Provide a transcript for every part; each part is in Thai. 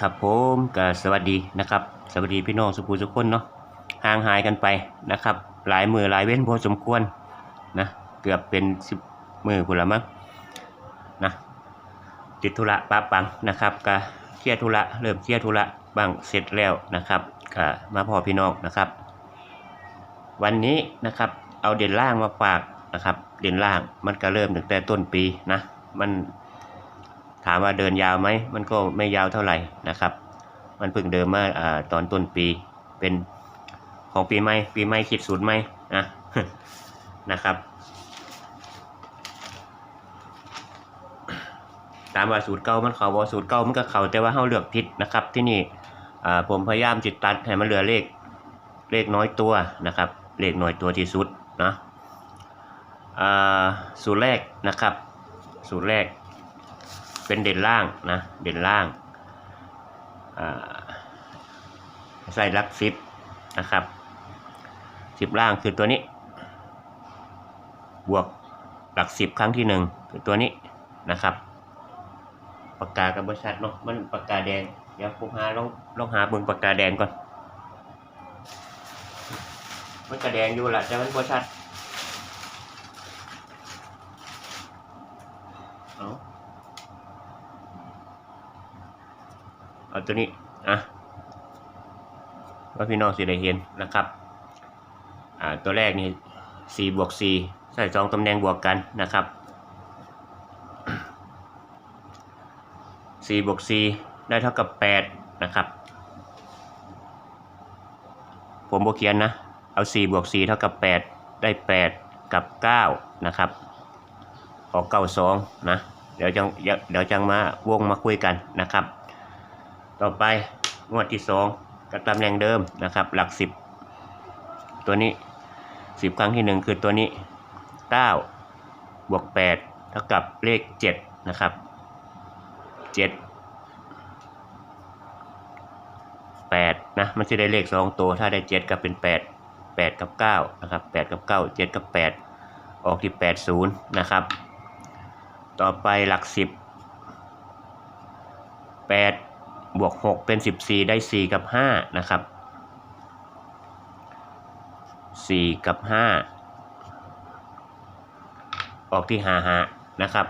ครับผมก็สวัสดีนะครับ สวัสดีพี่น้องสุภูสุกคนเนาะห่างหายกันไปนะครับ หลายมือหลายเว้นพอสมควรนะเกือบเป็นสิบมือพุ่นละมั้งนะติดธุระป้าปังนะครับก็เคลียร์ธุระเริ่มเคลียร์ธุระบ้างเสร็จแล้วนะครับก็มาพอพี่น้องนะครับ วันนี้นะครับเอาเด่นล่างมาฝากนะครับ เด่นล่างมันก็เริ่มตั้งแต่ต้นปีนะมัน ถามว่าเดินยาวไหมมันก็ไม่ยาวเท่าไหร่นะครับ มันเพิ่งเดินมาอ่าตอนต้นปีเป็นของปีใหม่ปีใหม่คิดสูตรใหม่นะนะครับตามว่าสูตรเก่ามันเขาว่าสูตรเก่ามันก็เขาแต่ว่าเฮาเลือกผิดนะครับที่นี่ผมพยายามจิตตัดให้มันเหลือเลขเลขน้อยตัวนะครับ เลขน้อยตัวที่สุดนะสูตรแรกนะครับ สูตรแรก เป็นเด่นล่างนะ เด่นล่างาใส่ลักซิปนะครับสิบล่างคือตัวนี้ บวกหลักสิบครั้งที่หนึ่งคือตัวนี้นะครับปากกากับบริษัทเนาะมันปากกาแดงเดี๋ยวผมหาลองลองหาเบิ่งปากกาแดงก่อนมันกระแดงอยู่ละแต่มันบริษัทเอา เอา ตัวนี้อะว่าพี่น้องสิได้เห็นนะครับอ่าตัวแรกนี่สี่บวกสี่ใส่สองตำแหน่งบวกกันนะครับสี่บวกสี่ได้เท่ากับแปดนะครับผมบวกเขียนนะ เอาสี่บวกสี่เท่ากับแปดได้แปดกับเก้านะครับ ออกเก้าสองนะ เดี๋ยวจังเดี๋ยวจังมาวงมาคุยกันนะครับ ต่อไปงวดที่สองกับตำแหน่งเดิมนะครับ หลักสิบตัวนี้สิบครั้งที่หนึ่งคือตัวนี้เก้าบวกแปดเท่ากับเลขเจ็ดนะครับเจ็ดแปดนะมันจะได้เลขสองตัวถ้าได้เจ็ดก็เป็นแปดแปดกับเก้านะครับแปดกับเก้าเจ็ดกับแปดออกที่แปดศูนย์นะครับ ต่อไปหลักสิบแปด บวก 6 เป็น 14 ได้ 4 กับ 5 นะครับ 4 กับ 5 ออกที่หาหานะครับ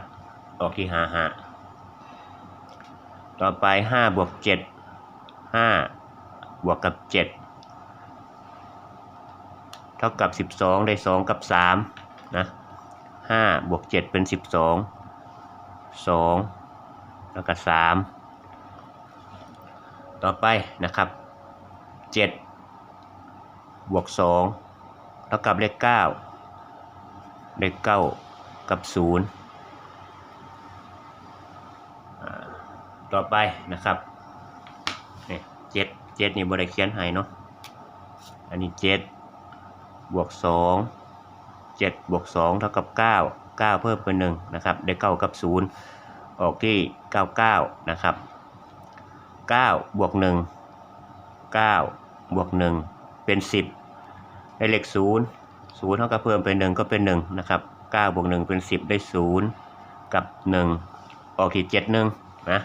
ออกที่หาหาต่อไป5บวก 7 5 บวกกับ 7 เท่ากับ 12 ได้ 2 กับ 3 นะ5บวก 7 เป็น 12 2 แล้วก็3 ต่อไปนะครับ 7 บวก2เท่ากับเลข 9 เลข 9 กับ 0 ต่อไปนะครับนี่เจ็ดเจ็ดนี่บริเขียนให้เนาะ อันนี้ 7 บวก 2 7บวก2เท่ากับ 9 9 เพิ่มเป็น1นะครับ ได้ 9 กับ 0 ออกที่ 99 นะครับ 9บวก1 9บวก1เป็น 10ได้เลข0 0เท่ากับเพิ่มเป็น 1 ก็เป็น 1 นะครับ9บวก1เป็น 10 ได้ 0 กับ 1 ออกที่7 1นะ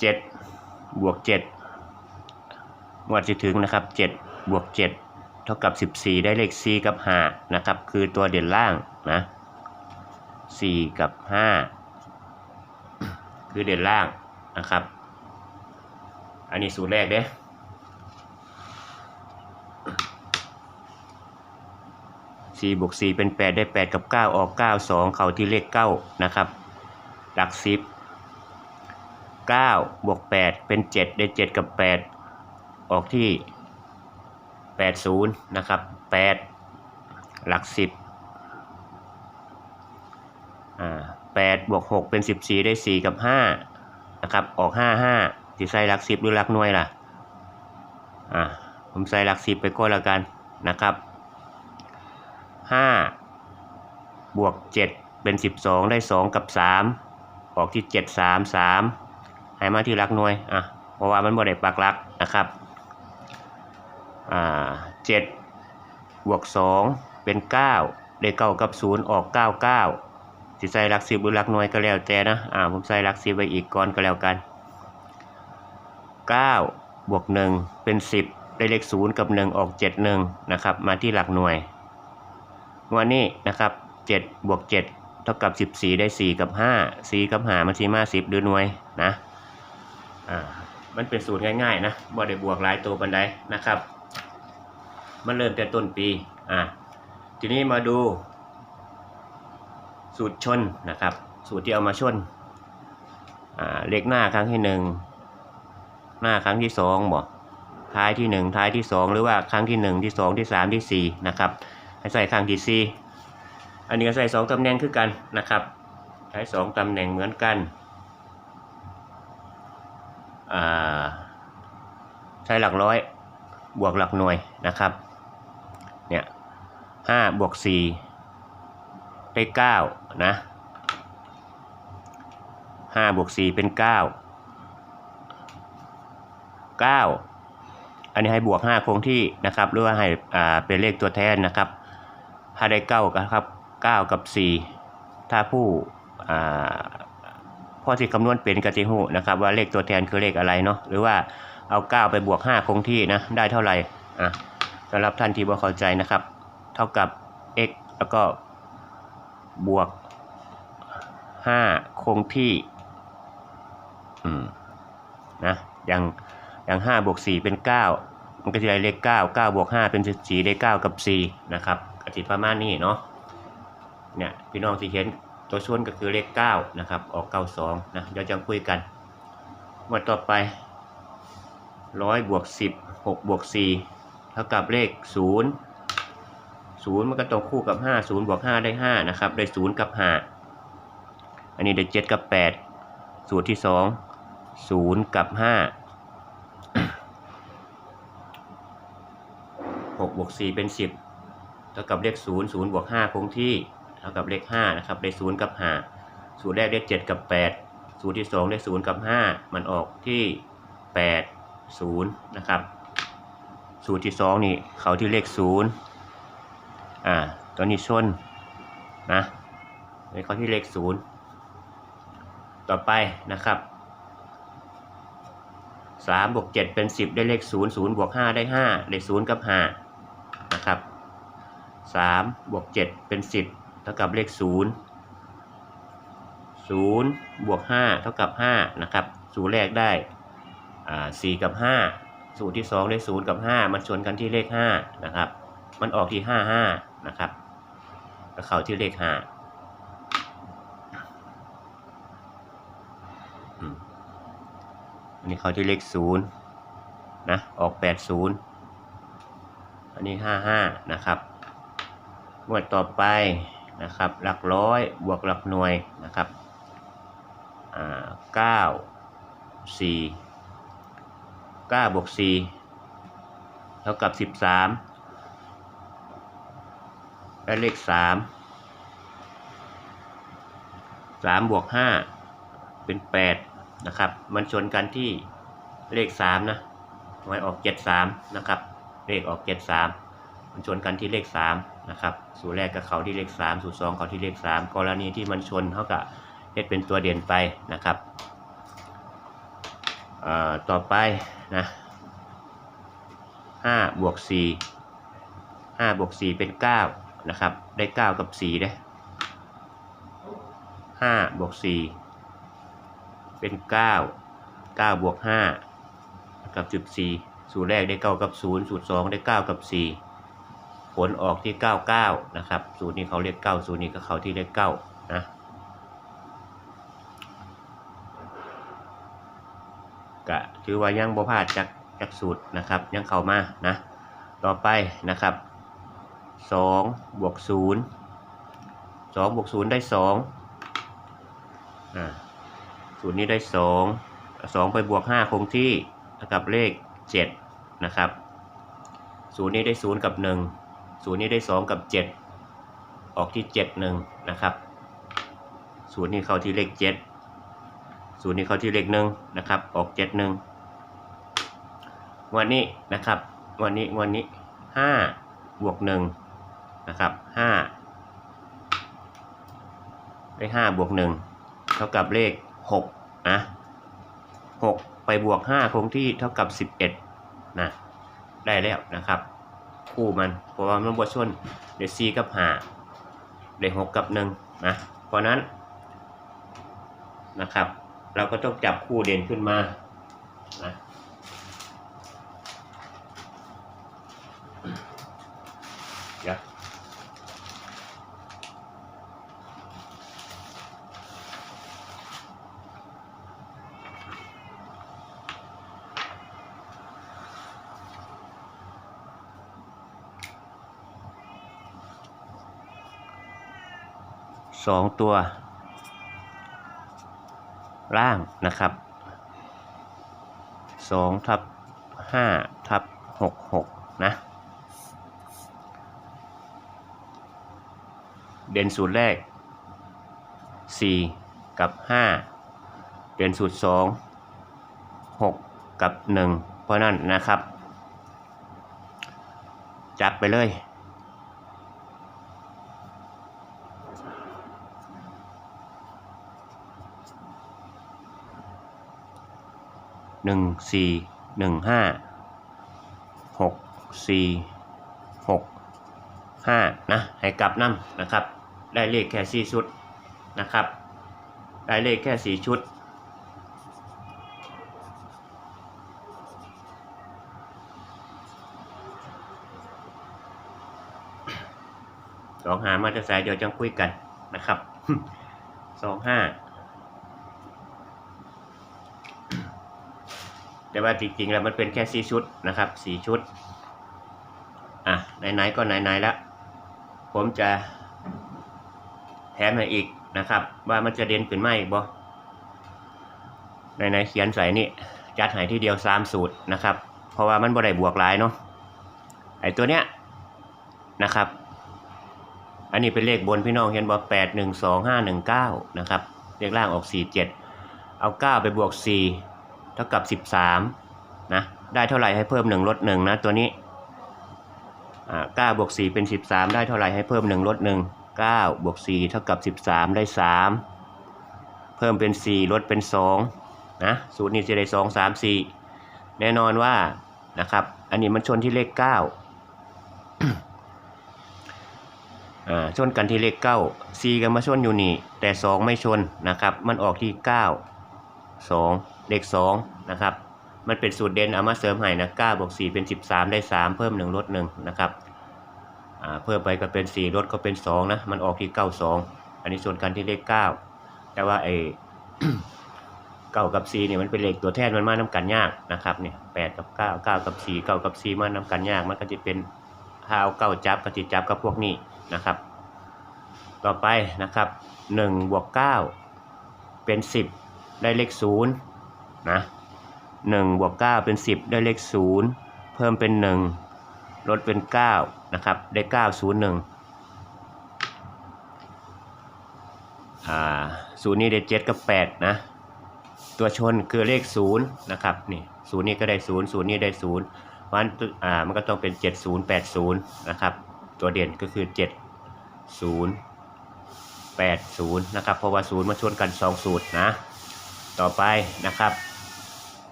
7บวก7งวดที่ถึงนะครับ7บวก7เท่ากับ 14 ได้เลข 4 กับ5นะครับ คือตัวเด่นล่างนะ4กับ 5 คือเด่นล่างนะครับ อันนี้สูตรแรกเด้สี่บวกสี่เป็นแปดได้แปดกับเก้าออกเก้าสองเข้าที่เลขเก้านะครับ หลักสิบเก้าบวกแปดเป็นเจ็ดได้เจ็ดกับแปดออกที่แปดศูนย์นะครับแปดหลักสิบอ่า แปดบวกหกเป็นสิบสี่ได้สี่กับห้านะครับ ออกห้าห้าที่ใส่หลักสิบหรือหลักหน่วยล่ะ อ่าผมใส่หลักสิบไปก็แล้วกันนะครับห้าบวกเจ็ดเป็นสิบสองได้สองกับสามออกที่เจ็ดสามสามให้มาที่หลักหน่วย อะ เพราะว่ามันบ่ได้ปักหลักนะครับ อ่าเจ็ดบวกสองเป็นเก้าได้เก้ากับศูนย์ออกเก้าเก้า สิใส่หลักสิบหรือหลักหน่วยก็แล้วแต่นะอ่าผมใส่หลักสิบไว้อีกก่อนก็แล้วกันเก้าบวกหนึ่งเป็นสิบได้เลขศูนย์กับหนึ่งออกเจ็ดหนึ่งนะครับมาที่หลักหน่วยวันนี้นะครับเจ็ดบวกเจ็ดเท่ากับสิบสี่ได้สี่กับห้าสี่กับห้ามันสีมาสิบหรือหน่วยนะอ่ามันเป็นสูตรง่ายๆนะบ่ได้บวกหลายตัวบันไดนะครับ มันเริ่มแต่ต้นปีอ่าทีนี้มาดู สูตรชนนะครับ สูตรที่เอามาชนเลขหน้าครั้งที่หนึ่งหน้าครั้งที่สองบอกท้ายที่หนึ่งท้ายที่สองหรือว่าครั้งที่หนึ่งที่สองที่สามที่สี่นะครับให้ใส่ครั้งที่สี่อันนี้ก็ใส่สองตำแหน่งคือกันนะครับ ใช้สองตำแหน่งเหมือนกันใช้หลักร้อยบวกหลักหน่วยนะครับเนี่ยห้าบวกสี่ ได้เก้านะห้าบวกสี่เป็นเก้าเก้าอันนี้ให้บวกห้าคงที่นะครับ หรือว่าให้อ่าเป็นเลขตัวแทนนะครับถ้าได้เก้าครับเก้ากับสี่ถ้าผู้อ่าพ่อที่คำนวณเป็นกติหูนะครับว่าเลขตัวแทนคือเลขอะไรเนาะหรือว่าเอาเก้าไปบวกห้าคงที่นะได้เท่าไหร่อะสำหรับท่านที่บ่เข้าใจนะครับ เท่ากับ x แล้วก็ บวกห้าคงที่อืมนะอย่างอย่างห้าบวกสี่เป็นเก้ามันก็จะได้เลขเก้าเก้าบวกห้าเป็นสี่ได้เก้ากับสี่นะครับกติประมาณนี้เนาะเนี่ยพี่น้องที่เห็นตัวชวนก็คือเลขเก้านะครับ ออกเก้าสองนะเดี๋ยวจะคุยกันหมวดต่อไปร้อยบวกสิบหกบวกสี่เท่ากับเลขศูนย์ ศูนย์มันก็ต้องคู่กับห้าศูนย์บวกห้าได้ห้านะครับ ได้ศูนย์กับห้าอันนี้ได้เจ็ดกับแปดสูตรที่สองศูนย์กับห้าหกบวกสี่เป็นสิบเท่ากับเลขศูนย์ศูนย์บวกห้าคงที่ เท่ากับเลขห้านะครับ ได้ศูนย์กับห้าสูตรแรกได้เจ็ดกับแปดสูตรที่สองได้ศูนย์กับห้ามันออกที่แปดศูนย์นะครับ สูตรที่สองนี่เขาที่เลขศูนย์ อ่า ตัวนี้ชน นะในข้อที่เลขศูนย์ต่อไปนะครับสามบวกเจ็ดเป็นสิบได้เลขศูนย์ศูนย์บวกห้าได้ห้าได้ศูนย์กับห้านะครับสามบวกเจ็ดเป็นสิบเท่ากับเลขศูนย์ศูนย์บวกห้าเท่ากับห้านะครับสูตรแรกได้สี่กับห้าสูตรที่สองได้ศูนย์กับห้ามันชนกันที่เลขห้านะครับ มันออกที่ห้าห้า นะครับแล้วเขาที่เลขห้าอันนี้เขาที่เลขศูนย์นะออกแปดศูนย์อันนี้ห้าห้านะครับหมวดต่อไปนะครับ หลักร้อยบวกหลักหน่วยนะครับอ่าเก้าสี่เก้าบวกสี่เท่ากับสิบสาม ได้เลขสามสามบวกห้าเป็นแปดนะครับ มันชนกันที่เลขสามนะหวยออกเจ็ดสามนะครับ เลขออกเจ็ดสามมันชนกันที่เลขสามนะครับสูตรแรกกับเขาที่เลขสามสูตรสองเขาที่เลขสามกรณีที่มันชนเท่ากับเฮ็ดเป็นตัวเด่นไปนะครับเอ่อต่อไปนะห้าบวกสี่ห้าบวกสี่เป็นเก้า นะครับ ได้เก้ากับสี่เด้ห้าบวกสี่เป็นเก้าเก้าบวกห้ากับสิบสี่สูตรแรกได้เก้ากับศูนย์สูตรสองได้เก้ากับสี่ผลออกที่เก้าเก้านะครับ สูตรนี้เขาเรียกเก้าสูตรนี้ก็เขาที่เรียกเก้านะก็ถือว่ายังบ่พลาดจากจากสูตรนะครับ ยังเข้ามานะ ต่อไปนะครับ สองบวกศูนย์สองบวกศูนย์ได้สองอ่าศูนย์นี้ได้สองสองไปบวกห้าคงที่เท่ากับเลขเจ็ดนะครับศูนย์นี้ได้ศูนย์กับหนึ่งศูนย์นี้ได้สองกับเจ็ดออกที่เจ็ดหนึ่งนะครับศูนย์นี้เข้าที่เลขเจ็ดศูนย์นี้เข้าที่เลขหนึ่งนะครับ ออกเจ็ดหนึ่งวันนี้นะครับ วันนี้วันนี้ห้าบวกห นะครับห้าได้ห้าบวกหนึ่งเท่ากับเลขหกนะหกไปบวกห้าคงที่เท่ากับสิบเอ็ดนะได้แล้วนะครับ คู่มันเพราะว่ามันบวชนเดี๋ยวสี่กับห้าได้หกกับหนึ่งนะเพราะนั้นนะครับ เราก็ต้องจับคู่เด่นขึ้นมานะ สองตัวล่างนะครับสองทับห้าทับหกหกนะ เด่นสูตรแรกสี่กับห้าเด่นสูตรสองหกกับหนึ่งเพราะนั่นนะครับ จับไปเลย หนึ่งสี่หนึ่งห้าหกสี่หกห้านะให้กลับน้ำนะครับ ได้เลขแค่สี่ชุดนะครับ ได้เลขแค่สี่ชุดสองหามาจะสายเดี๋ยวจังคุยกันนะครับสองห้า แต่ว่าจริงๆแล้วมันเป็นแค่สี่ชุดนะครับสี่ชุดอะไหนๆก็ไหนๆแล้วผมจะแถมให้อีกนะครับ ว่ามันจะเด่นขึ้นไหมาอีกบ่ไหนๆเขียนใส่นี่จัดให้ที่เดียวสามสูตรนะครับ เพราะว่ามันบ่ได้บวกหลายเนาะไอตัวเนี้ยนะครับ อันนี้เป็นเลขบนพี่น้องเห็นบ่แปดหนึ่งสองห้าหนึ่งเก้านะครับเลขล่างออกสี่เจ็ดเอาเก้าไปบวกสี่ เท่ากับ 13นะได้เท่าไหร่ให้เพิ่ม 1 ลด1นะตัวนี้อ่า9บวก4เป็น 13 ได้เท่าไหร่ให้เพิ่ม 1 ลด 1 9บวก4เท่ากับ 13 ได้ 3 เพิ่มเป็น 4 ลดเป็น2นะสูตรนี้จะได้ 2 3 4 แน่นอนว่านะครับอันนี้มันชนที่เลข9อ่าชนกันที่เลข9 4กันมาชนอยู่นี่ แต่ 2 ไม่ชนนะครับ มันออกที่ 9 2 เลข2นะครับมันเป็นสูตรเด่นเอามาเสริมให้นะ9บวก4เป็น 13 ได้ 3 เพิ่ม 1 ลด 1 นะครับอ่าเพิ่มไปก็เป็น 4 ลดก็เป็น 2 นะ มันออกที่ 92 อันนี้ส่วนกันที่เลข 9 แต่ว่าไอ้9กับ4เนี่ยมันเป็นเลขตัวแทนมันมาน้ากันยากนะครับเนี่ย8กับ 9 9 กับ 4 9 กับ 4 มาน้ากันยาก มันก็จะเป็นถ้าเอา9จับก็จะจับกับพวกนี้นะครับ ต่อไปนะครับ1บวก9เป็น 10 ได้เลข 0 นะ1บวก9เป็น 10 ได้เลข 0 เพิ่มเป็น 1 ลดเป็น 9 นะครับ ได้ 9 0 1อ่าศูนย์นี้ได้ 7 กับ 8 นะ ตัวชนคือเลข 0 นะครับ นี่ศูนย์นี้ก็ได้ 0 0 นี้ได้ 0 เพราะฉะนั้นอ่ามันก็ต้องเป็น 7 0 8 0 นะครับ ตัวเด่นก็คือ 7 0 8 0 นะครับ เพราะว่า 0 มาชนกัน 2 สูตรนะ ต่อไปนะครับ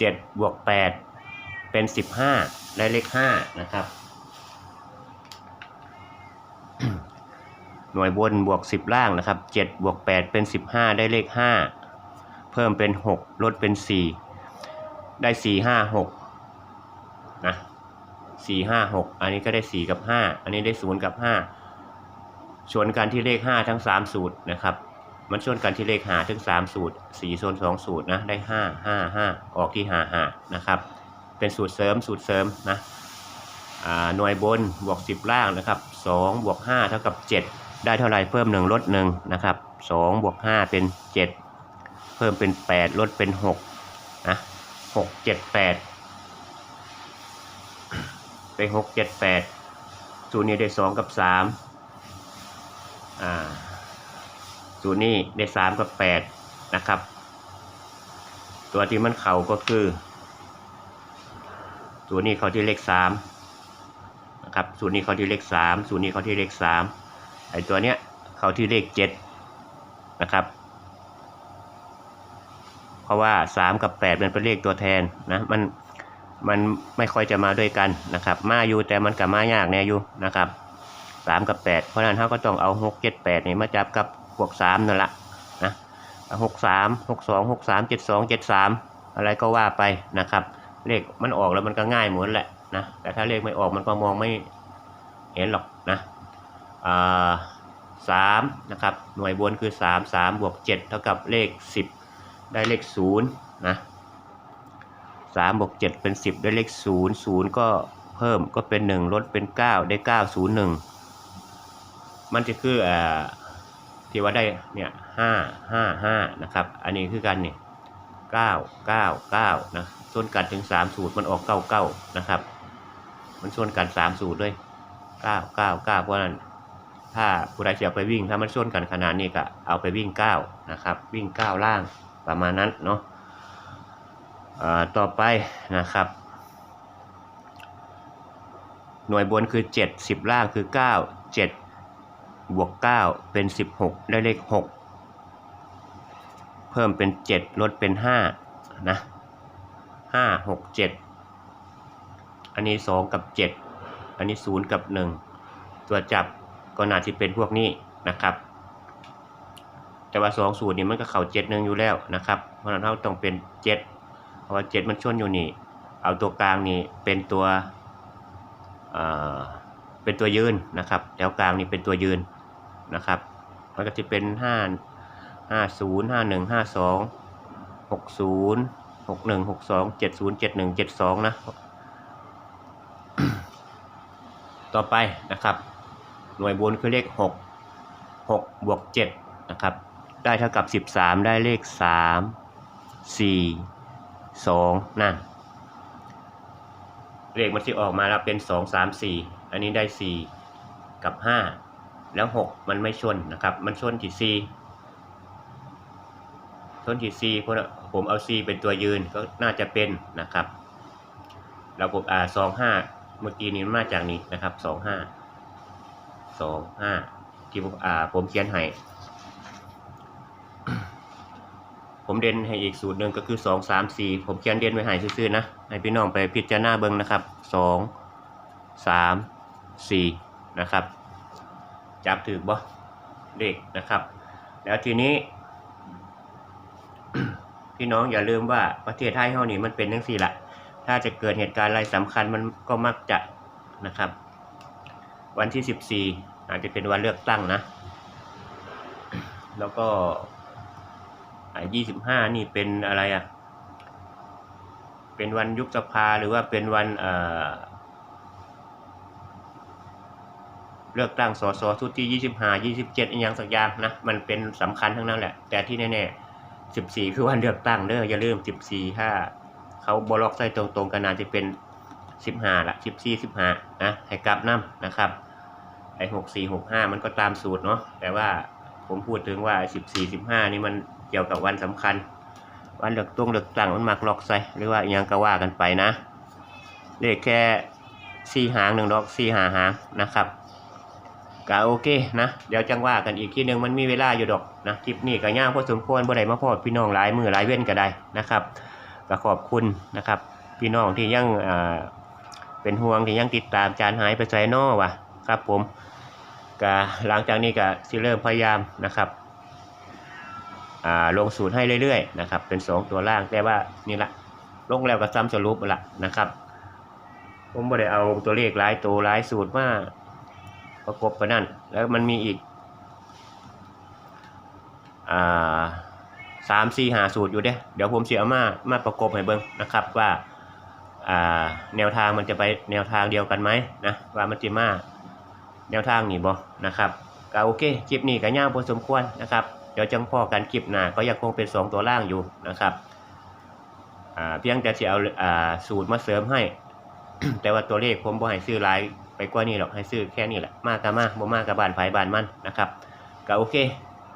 7บวก8เป็น 15 ได้เลข 5 นะครับ หน่วยบนบวก 10 ล่างนะครับ7บวก8เป็น 15 ได้เลข 5 เพิ่มเป็น 6 ลดเป็น 4 ได้ 4 5 6นะ4 5 6 อันนี้ก็ได้ 4 กับ 5 อันนี้ได้ 0 กับ 5 ชนกันที่เลข 5 ทั้ง 3 สูตรนะครับ มันชนกันที่เลขหาถึง3สูตร4โซน2สูตรนะได้5 5 5ออกที่หาหานะครับ เป็นสูตรเสริมสูตรเสริมนะอ่าหน่วยบนบวก10ล่างนะครับ2บวก5เท่ากับ7ได้เท่าไรเพิ่ม1ลด1นะครับ2บวก5เป็น7เพิ่มเป็น8ลดเป็น6นะ6 7 8เป็น6 7 8สูตรนี้ได้2กับ3อ่า สูตรนี้ได้สามกับแปดนะครับ ตัวที่มันเข่าก็คือตัวนี้เขาที่เลขสามนะครับ สูตรนี้เขาที่เลขสามสูตรนี้เขาที่เลขสามไอตัวเนี้ยเขาที่เลขเจ็ดนะครับ เพราะว่าสามกับแปดมันเป็นเลขตัวแทนนะมันมันไม่ค่อยจะมาด้วยกันนะครับ มาอยู่แต่มันกับมายากแน่อยู่นะครับสามกับแปดเพราะนั้นเขาก็ต้องเอาหกเจ็ดแปดนี่มาจับกับ วกสามนั่นแหละนะหกสามหกสองหกสามเจ็ดสองเจ็ดสามอะไรก็ว่าไปนะครับ เลขมันออกแล้วมันก็ง่ายเหมือนแหละนะแต่ถ้าเลขไม่ออกมันก็มองไม่เห็นหรอกนะสามนะครับหน่วยบนคือสามสามบวกเจ็ดเท่ากับเลขสิบได้เลขศูนย์นะสามบวกเจ็ดเป็นสิบได้เลขศูนย์ศูนย์ก็เพิ่มก็เป็นหนึ่งลดเป็นเก้าได้เก้าศูนย์หนึ่งมันจะคืออ่า ที่ว่าได้เนี่ยห้าห้าห้านะครับ อันนี้คือกันเนี่ยเก้าเก้าเก้านะส่วนกันถึงสามสูตรมันออกเก้าเก้านะครับ มันส่วนกันสามสูตรด้วยเก้าเก้าเก้าเพราะนั้นถ้าผู้ใดจะเอาไปวิ่งถ้ามันส่วนกันขนาดนี้ก็เอาไปวิ่งเก้านะครับ วิ่งเก้าล่างประมาณนั้นเนาะอ่าต่อไปนะครับ หน่วยบนคือเจ็ดสิบล่างคือเก้าเจ็ด บวกเก้าเป็นสิบหกได้เลขหกเพิ่มเป็นเจ็ดลดเป็นห้านะห้าหกเจ็ดอันนี้สองกับเจ็ดอันนี้ศูนย์กับหนึ่งตัวจับก็น่าจะเป็นพวกนี้นะครับ แต่ว่าสองสูตรนี้มันก็เข่าเจ็ดหนึ่งอยู่แล้วนะครับ เพราะฉะนั้นเราต้องเป็นเจ็ดเพราะว่าเจ็ดมันชนอยู่นี่ เอาตัวกลางนี่เป็นตัวเออเป็นตัวยืนนะครับแถวกลางนี่เป็นตัวยืน นะครับ มันก็จะเป็นห้าห้าศูนย์ห้าหนึ่งห้าสองหกศูนย์หกหนึ่งหกสองเจ็ดศูนย์เจ็ดหนึ่งเจ็ดสองนะ ต่อไปนะครับ หน่วยบนคือเลขหกหกบวกเจ็ดนะครับ ได้เท่ากับสิบสามได้เลขสามสี่สองนั่นเลขมันที่ออกมาแล้วเป็นสองสามสี่อันนี้ได้สี่กับห้า แล้วหกมันไม่ชนนะครับ มันชนที่สี่ต้นที่ C เพราะผมเอา C เป็นตัวยืนก็น่าจะเป็นนะครับแล้วผมอ่าสองห้าเมื่อกี้นี้มาจากนี้นะครับสองห้าสองห้าที่ผมอ่าผมเขียนให้ผมเด่นให้อีกสูตรหนึ่งก็คือสองสามสี่ผมเขียนเด่นไว้ให้ซื่อๆนะให้พี่น้องไปพิจารณาเบิ่งนะครับสองสามสี่นะครับ จับถือบ่เลขนะครับ แล้วทีนี้ พี่น้องอย่าลืมว่าประเทศไทยเฮานี่มันเป็นจังซี่ละถ้าจะเกิดเหตุการณ์อะไรสำคัญมันก็มักจะนะครับ วันที่14อาจจะเป็นวันเลือกตั้งนะ แล้วก็อ่า25นี่เป็นอะไรอะ เป็นวันยุบสภาหรือว่าเป็นวันเอ่อเลือกตั้งสสชุดที่25 27อีกอย่างสักอย่างนะมันเป็นสำคัญทั้งนั้นแหละ แต่ที่แน่ๆสิบสี่คือวันเลือกตั้งเด้ออย่าลืมสิบสี่ถ้าเขาบล็อกใส่ตรงๆกันนาจะเป็นสิบห้าละสิบสี่สิบห้านะให้กลับน้ำนะครับไอ้หกสี่หกห้ามันก็ตามสูตรเนาะแต่ว่าผมพูดถึงว่าสิบสี่สิบห้านี่มันเกี่ยวกับวันสำคัญ วันเลือกตั้งเลือกตั้งมันมักล็อกใส่หรือว่าอหยังก็ว่ากันไปนะเลขแค่สี่หางหนึ่งดอกสี่หาหางนะครับ ก็โอเคนะเดี๋ยวจังว่ากันอีกทีหนึ่งมันมีเวลาอยู่ดอกนะคลิปนี้ก็ย่างพอสมควรบ่ได้มาพอดพี่น้องหลายมือหลายเว้นก็ได้นะครับก็ขอบคุณนะครับ พี่น้องที่ยังอ่าเป็นห่วงที่ยังติดตามจานหายไปใส่นอวะครับผมก็หลังจากนี้ก็สิเริ่มพยายามนะครับอ่าลงสูตรให้เรื่อยๆนะครับเป็นสองตัวล่างแต่ว่านี่ละลงแล้วก็ซ้ำสรุปละนะครับ ผมบ่ได้เอาตัวเลขหลายตัวหลายสูตรมา ประกบไปนั่น แล้วมันมีอีกสามสี่หาสูตรอยู่เด้เดี๋ยวผมเสียมามาประกบให้เบิ่งนะครับว่าแนวทางมันจะไปแนวทางเดียวกันไหมนะว่ามันจะมาแนวทางนี่บ่นะครับก็โอเคคลิปนี้ก็ย่างพอสมควรนะครับเดี๋ยวจังพอกันคลิปหน้าก็ยังคงเป็นสองตัวล่างอยู่นะครับเพียงแต่จะเอาอาสูตรมาเสริมให้ แต่ว่าตัวเลขผมบ่ให้ซื้อหลาย ไปกว่านี้หรอกให้ซื้อแค่นี้แหละมากก็มากบ่มากกับ้านไผบ้านมันนะครับก็โอเค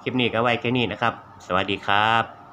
คลิปนี้ก็ไว้แค่นี้นะครับ สวัสดีครับ